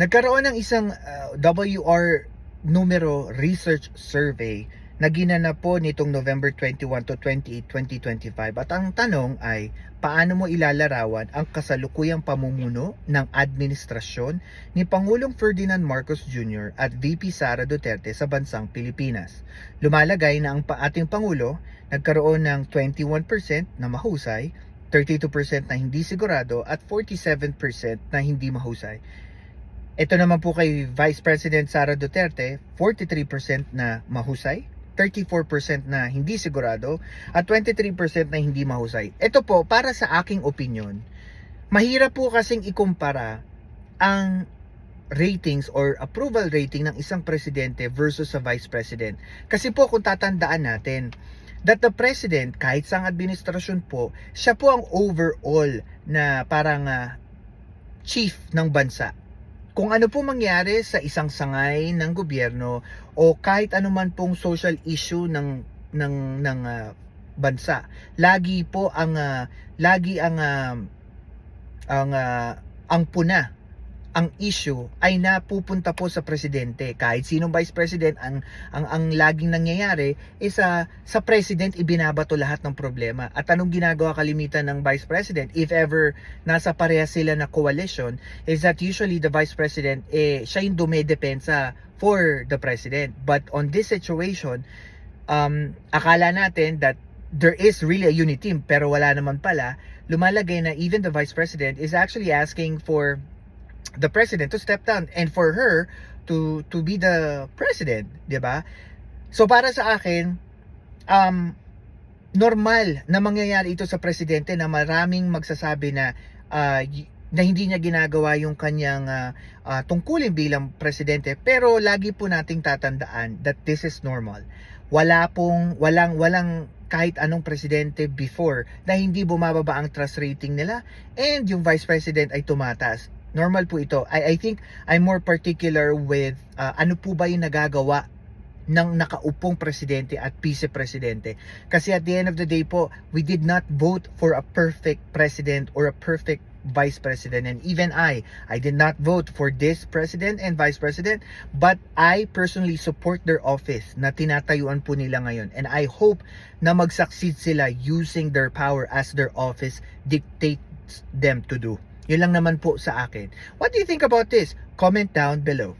Nagkaroon ng isang uh, WR numero research survey na ginanap po nitong November 21 to 28, 2025. At ang tanong ay, paano mo ilalarawan ang kasalukuyang pamumuno ng administrasyon ni Pangulong Ferdinand Marcos Jr. at VP Sara Duterte sa bansang Pilipinas? Lumalagay na ang pa- ating Pangulo nagkaroon ng 21% na mahusay, 32% na hindi sigurado at 47% na hindi mahusay. Ito naman po kay Vice President Sara Duterte, 43% na mahusay, 34% na hindi sigurado, at 23% na hindi mahusay. Ito po, para sa aking opinion, mahirap po kasing ikumpara ang ratings or approval rating ng isang presidente versus sa vice president. Kasi po kung tatandaan natin, that the president, kahit sa administrasyon po, siya po ang overall na parang ah, chief ng bansa kung ano po mangyari sa isang sangay ng gobyerno o kahit anuman pong social issue ng ng ng ah, bansa lagi po ang ah, lagi ang ah, ang ah, ang puna ang issue ay napupunta po sa presidente. Kahit sinong vice president ang ang ang laging nangyayari is sa sa president ibinabato lahat ng problema. At anong ginagawa kalimitan ng vice president? If ever nasa pareha sila na coalition is that usually the vice president eh siya yung dumedepensa for the president. But on this situation um akala natin that there is really a unity pero wala naman pala. Lumalagay na even the vice president is actually asking for the president to step down and for her to to be the president, 'di ba? So para sa akin um normal na mangyayari ito sa presidente na maraming magsasabi na y- na hindi niya ginagawa yung kanyang ah, ah, tungkulin bilang presidente pero lagi po nating tatandaan that this is normal. Wala pong walang walang kahit anong presidente before na hindi bumababa ang trust rating nila and yung vice president ay tumataas. Normal po ito. I, I think I'm more particular with ah, ano po ba yung nagagawa ng nakaupong presidente at vice-presidente. Kasi at the end of the day po, we did not vote for a perfect president or a perfect vice president. And even I, I did not vote for this president and vice president, but I personally support their office na tinatayuan po nila ngayon. And I hope na mag-succeed sila using their power as their office dictates them to do. Yun lang naman po sa akin. What do you think about this? Comment down below.